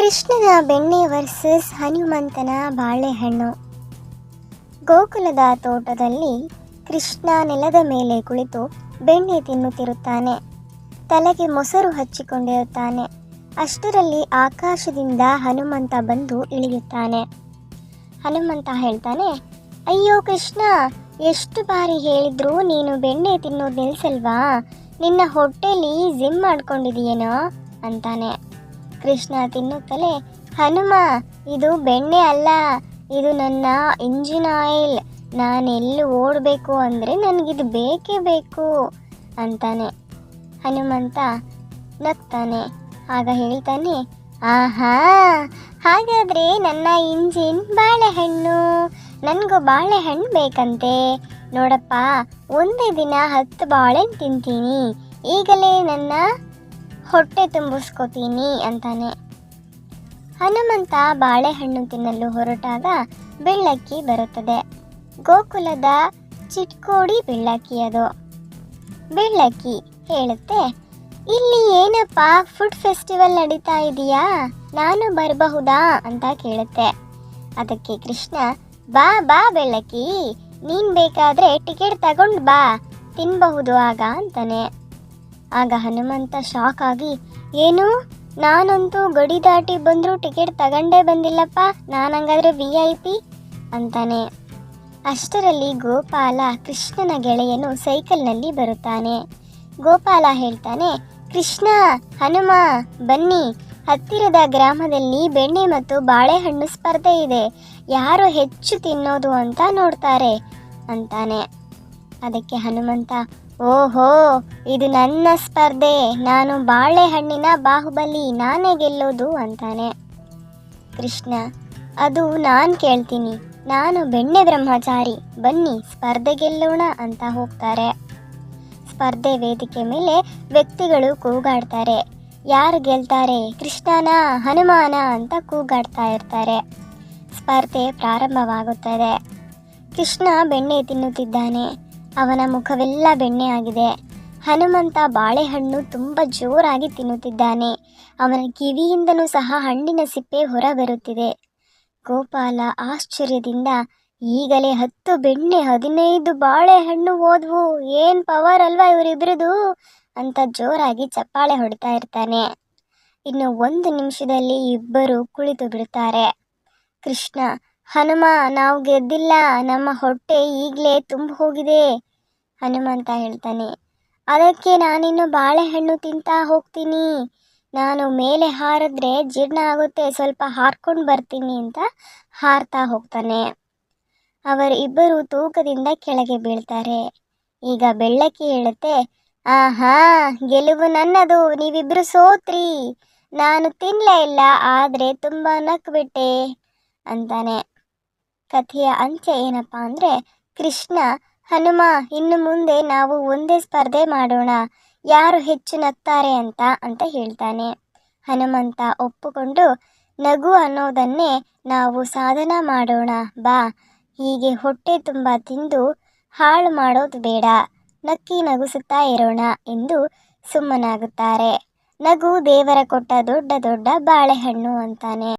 ಕೃಷ್ಣನ ಬೆಣ್ಣೆ ವರ್ಸಸ್ ಹನುಮಂತನ ಬಾಳೆಹಣ್ಣು. ಗೋಕುಲದ ತೋಟದಲ್ಲಿ ಕೃಷ್ಣ ನೆಲದ ಮೇಲೆ ಕುಳಿತು ಬೆಣ್ಣೆ ತಿನ್ನುತ್ತಿರುತ್ತಾನೆ. ತಲೆಗೆ ಮೊಸರು ಹಚ್ಚಿಕೊಂಡಿರುತ್ತಾನೆ. ಅಷ್ಟರಲ್ಲಿ ಆಕಾಶದಿಂದ ಹನುಮಂತ ಬಂದು ಇಳಿಯುತ್ತಾನೆ. ಹನುಮಂತ ಹೇಳ್ತಾನೆ, ಅಯ್ಯೋ ಕೃಷ್ಣ, ಎಷ್ಟು ಬಾರಿ ಹೇಳಿದ್ರು ನೀನು ಬೆಣ್ಣೆ ತಿನ್ನೋದು ನಿಲ್ಸಲ್ವಾ? ನಿನ್ನ ಹೊಟ್ಟೆಲಿ ಜಿಮ್ ಮಾಡ್ಕೊಂಡಿದೀಯೇನೋ ಅಂತಾನೆ. ಕೃಷ್ಣ ತಿನ್ನುತ್ತಲೇ ಹನುಮ, ಇದು ಬೆಣ್ಣೆ ಅಲ್ಲ, ಇದು ನನ್ನ ಇಂಜಿನ್ ಆಯಿಲ್. ನಾನೆಲ್ಲಿ ಓಡಬೇಕು ಅಂದರೆ ನನಗಿದು ಬೇಕೇ ಬೇಕು ಅಂತಾನೆ. ಹನುಮಂತ ನಗ್ತಾನೆ. ಆಗ ಹೇಳ್ತಾನೆ, ಆಹಾ, ಹಾಗಾದರೆ ನನ್ನ ಇಂಜಿನ್ ಬಾಳೆಹಣ್ಣು. ನನಗೂ ಬಾಳೆಹಣ್ಣು ಬೇಕಂತೆ. ನೋಡಪ್ಪ, ಒಂದೇ ದಿನ ಹತ್ತು ಬಾಳೆಹಣ್ಣು ತಿಂತೀನಿ. ಈಗಲೇ ನನ್ನ ಹೊಟ್ಟೆ ತುಂಬಿಸ್ಕೋತೀನಿ ಅಂತಾನೆ. ಹನುಮಂತ ಬಾಳೆಹಣ್ಣು ತಿನ್ನಲು ಹೊರಟಾಗ ಬೆಳ್ಳಕ್ಕಿ ಬರುತ್ತದೆ. ಗೋಕುಲದ ಚಿಟ್ಕೋಡಿ ಬೆಳ್ಳಕ್ಕಿ ಅದು. ಬೆಳ್ಳಕ್ಕಿ ಹೇಳುತ್ತೆ, ಇಲ್ಲಿ ಏನಪ್ಪ ಫುಡ್ ಫೆಸ್ಟಿವಲ್ ನಡೀತಾ ಇದೆಯಾ? ನಾನು ಬರಬಹುದಾ? ಅಂತ ಕೇಳುತ್ತೆ. ಅದಕ್ಕೆ ಕೃಷ್ಣ, ಬಾ ಬಾ ಬೆಳ್ಳಕ್ಕಿ, ನೀನ್ ಬೇಕಾದ್ರೆ ಟಿಕೆಟ್ ತಗೊಂಡು ಬಾ, ತಿನ್ಬಹುದು ಆಗ ಅಂತಾನೆ. ಆಗ ಹನುಮಂತ ಶಾಕ್ ಆಗಿ, ಏನು? ನಾನಂತೂ ಗಡಿ ದಾಟಿ ಬಂದರೂ ಟಿಕೆಟ್ ತಗೊಂಡೇ ಬಂದಿಲ್ಲಪ್ಪ, ನಾನಂಗಾದ್ರೆ ವಿ ಐ ಪಿ ಅಂತಾನೆ. ಅಷ್ಟರಲ್ಲಿ ಗೋಪಾಲ ಕೃಷ್ಣನ ಗೆಳೆಯನು ಸೈಕಲ್ನಲ್ಲಿ ಬರುತ್ತಾನೆ. ಗೋಪಾಲ ಹೇಳ್ತಾನೆ, ಕೃಷ್ಣ, ಹನುಮ, ಬನ್ನಿ. ಹತ್ತಿರದ ಗ್ರಾಮದಲ್ಲಿ ಬೆಣ್ಣೆ ಮತ್ತು ಬಾಳೆಹಣ್ಣು ಸ್ಪರ್ಧೆ ಇದೆ. ಯಾರು ಹೆಚ್ಚು ತಿನ್ನೋದು ಅಂತ ನೋಡ್ತಾರೆ, ಅಂತಾನೆ. ಅದಕ್ಕೆ ಹನುಮಂತ, ಓಹೋ, ಇದು ನನ್ನ ಸ್ಪರ್ಧೆ. ನಾನು ಬಾಳೆಹಣ್ಣಿನ ಬಾಹುಬಲಿ, ನಾನೇ ಗೆಲ್ಲೋದು ಅಂತಾನೆ. ಕೃಷ್ಣ, ಅದು ನಾನು ಕೇಳ್ತೀನಿ. ನಾನು ಬೆಣ್ಣೆ ಬ್ರಹ್ಮಚಾರಿ. ಬನ್ನಿ, ಸ್ಪರ್ಧೆ ಗೆಲ್ಲೋಣ ಅಂತ ಹೋಗ್ತಾರೆ. ಸ್ಪರ್ಧೆ ವೇದಿಕೆ ಮೇಲೆ ವ್ಯಕ್ತಿಗಳು ಕೂಗಾಡ್ತಾರೆ. ಯಾರು ಗೆಲ್ತಾರೆ? ಕೃಷ್ಣನ, ಹನುಮಾನ ಅಂತ ಕೂಗಾಡ್ತಾ ಇರ್ತಾರೆ. ಸ್ಪರ್ಧೆ ಪ್ರಾರಂಭವಾಗುತ್ತದೆ. ಕೃಷ್ಣ ಬೆಣ್ಣೆ ತಿನ್ನುತ್ತಿದ್ದಾನೆ. ಅವನ ಮುಖವೆಲ್ಲ ಬೆಣ್ಣೆ ಆಗಿದೆ ಹನುಮಂತ ಬಾಳೆಹಣ್ಣು ತುಂಬ ಜೋರಾಗಿ ತಿನ್ನುತ್ತಿದ್ದಾನೆ. ಅವನ ಕಿವಿಯಿಂದಲೂ ಸಹ ಹಣ್ಣಿನ ಸಿಪ್ಪೆ ಹೊರಬರುತ್ತಿದೆ. ಗೋಪಾಲ ಆಶ್ಚರ್ಯದಿಂದ, ಈಗಲೇ ಹತ್ತು ಬೆಣ್ಣೆ ಹದಿನೈದು ಬಾಳೆಹಣ್ಣು ಓದ್ವು ಏನು ಪವರ್ ಅಲ್ವಾ ಇವರಿಬ್ರದು? ಅಂತ ಜೋರಾಗಿ ಚಪ್ಪಾಳೆ ಹೊಡಿತಾ ಇರ್ತಾನೆ. ಇನ್ನು ಒಂದು ನಿಮಿಷದಲ್ಲಿ ಇಬ್ಬರು ಕುಳಿತು ಬಿಡ್ತಾರೆ ಕೃಷ್ಣ ಹನುಮ, ನಾವು ಗೆದ್ದಿಲ್ಲ. ನಮ್ಮ ಹೊಟ್ಟೆ ಈಗಲೇ ತುಂಬ ಹೋಗಿದೆ ಹನುಮಂತ ಹೇಳ್ತಾನೆ. ಅದಕ್ಕೆ ನಾನಿನ್ನು ಬಾಳೆಹಣ್ಣು ತಿಂತಾ ಹೋಗ್ತೀನಿ. ನಾನು ಮೇಲೆ ಹಾರಿದ್ರೆ ಜೀರ್ಣ ಆಗುತ್ತೆ, ಸ್ವಲ್ಪ ಹಾರ್ಕೊಂಡು ಬರ್ತೀನಿ ಅಂತ ಹಾರ್ತಾ ಹೋಗ್ತಾನೆ. ಅವರಿಬ್ಬರು ತೂಕದಿಂದ ಕೆಳಗೆ ಬೀಳ್ತಾರೆ. ಈಗ ಬೆಳ್ಳಕ್ಕಿ ಹೇಳುತ್ತೆ, ಆಹಾ, ಗೆಲುವು ನನ್ನದು, ನೀವಿಬ್ರು ಸೋತ್ರಿ. ನಾನು ತಿನ್ನಲೇ ಇಲ್ಲ, ಆದರೆ ತುಂಬ ನಕ್ಬಿಟ್ಟೆ, ಅಂತಾನೆ. ಕಥೆಯ ಅಂತ್ಯ ಏನಪ್ಪ ಅಂದರೆ, ಕೃಷ್ಣ, ಹನುಮ, ಇನ್ನು ಮುಂದೆ ನಾವು ಒಂದೇ ಸ್ಪರ್ಧೆ ಮಾಡೋಣ, ಯಾರು ಹೆಚ್ಚು ನಗ್ತಾರೆ ಅಂತ ಅಂತ ಹೇಳ್ತಾನೆ. ಹನುಮಂತ ಒಪ್ಪಿಕೊಂಡು, ನಗು ಅನ್ನೋದನ್ನೇ ನಾವು ಸಾಧನ ಮಾಡೋಣ, ಬಾ, ಹೀಗೆ ಹೊಟ್ಟೆ ತುಂಬ ತಿಂದು ಹಾಳು ಮಾಡೋದು ಬೇಡ, ನಕ್ಕಿ ನಗುಸುತ್ತಾ ಇರೋಣ ಎಂದು ಸುಮ್ಮನಾಗುತ್ತಾರೆ. ನಗು ದೇವರ ಕೊಟ್ಟ ದೊಡ್ಡ ದೊಡ್ಡ ಬಾಳೆಹಣ್ಣು ಅಂತಾನೆ.